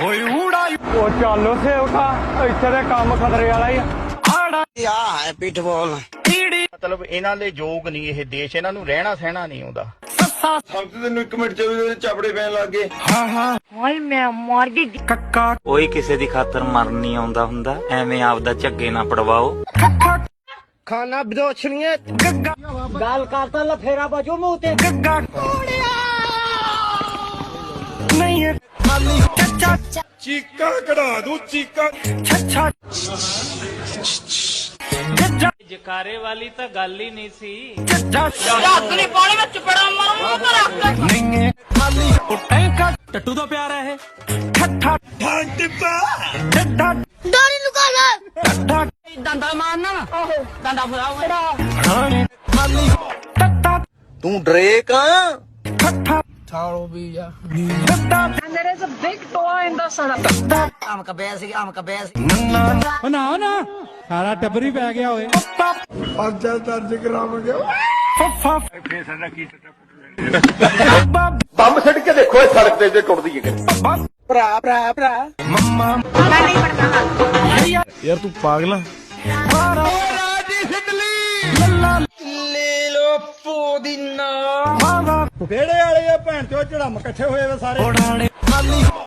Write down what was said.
ਉਹ ਚੱਲ ਸੇਵਕਾ ਇੱਥੇ ਦੇ ਕੰਮ ਖਤਰੇ ਵਾਲਾ ਹੀ ਆ। ਮਤਲਬ ਇਹਨਾਂ ਦੇ ਯੋਗ ਨਹੀਂ ਇਹ ਦੇਸ਼ ਇਹਨਾਂ ਨੂੰ ਰਹਿਣਾ ਸਹਿਣਾ ਨਹੀਂ ਆਉਂਦਾ। ਹਾਏ ਮੈਂ ਮਰ ਗਈ। ਕੋਈ ਕਿਸੇ ਦੀ ਖਾਤਰ ਮਰਨ ਨਹੀਂ ਆਉਂਦਾ ਹੁੰਦਾ। ਐਵੇਂ ਆਪਦਾ ਝੱਗੇ ਨਾ ਪੜਵਾਓ। ਖਾਣਾ ਬਦੋਛਣੀਏ ਗੱਗਾ ਗੱਲ ਕਰਤਾ ਲਫੇਰਾ ਬਾਜੂ ਮੂੰਹ ਤੇ। ਗੱਗਾ ਨਹੀਂ ਇਹ ਚੱਚਾ ਚੀਕਾਂ ਕਢਾ ਦੂ ਚੀਕਾਂ। ਛੱਛਾ ਜਕਾਰੇ ਵਾਲੀ ਤਾਂ ਗੱਲ ਹੀ ਨਹੀਂ ਸੀ। ਰੱਖ ਨਹੀਂ ਪਾਣੀ ਵਿੱਚ ਬੜਾ ਮਰੂ ਰੱਖ ਨਹੀਂ ਇਹ ਖਾਲੀ ਉੱਟੇ ਕਾ ਟੱਟੂ ਦਾ ਪਿਆਰ ਹੈ ਇਹ। ਠੱਠਾ ਟਿੱਪਾ ਡੱਡਾ ਡੋਰੀ ਲੁਕਾ ਲੈ। ਠੱਠਾ ਦੰਦਾ ਮਾਰਨਾ ਆਹੋ। ਦੰਦਾ ਖਾਣੀ ਖਾਲੀ ਟੱਟਾ। ਤੂੰ ਡਰੇਕ ਆ। ਠੱਠਾ ਛਾਲੋ ਵੀ ਜਾ ਟੱਟਾ And ਆਮ ਕਬਿਆ ਸੀ ਆਮ ਕਬਿਆ ਸੀ। ਨੰਨਾ ਨਾ ਨਾ। ਸਾਰਾ ਟੱਬਰ ਹੀ ਪੈ ਗਿਆ ਓਏ। ਪਰਚਾ ਦਰਜ ਕਰਾਵਾਂਗੇ। ਸਾਡਾ ਕੀ ਟੱਟਾ ਬੰਬ ਛੱਡ ਕੇ ਦੇਖੋ ਇਹ ਸੜਕ ਤੇ ਜੇ ਟੁੱਟਦੀ ਹੈ। ਭਰਾ ਭਰਾ ਭਰਾ। ਮੰਮਾ ਮੈਂ ਨਹੀਂ ਪੜਨਾ ਯਾਰ ਤੂੰ ਪਾਗਲ ਆ। ਰਾਜੀ ਸਿੱਧਲੀ ਲੱਲਾ ਲੈ ਲੋ ਪੋਦੀਨਾ ਵਿਹੜੇ ਵਾਲੇ ਆ ਭੈਣ ਚੋ ਝੜਮ ਇਕੱਠੇ ਹੋਏ ਵੇ ਸਾਰੇ।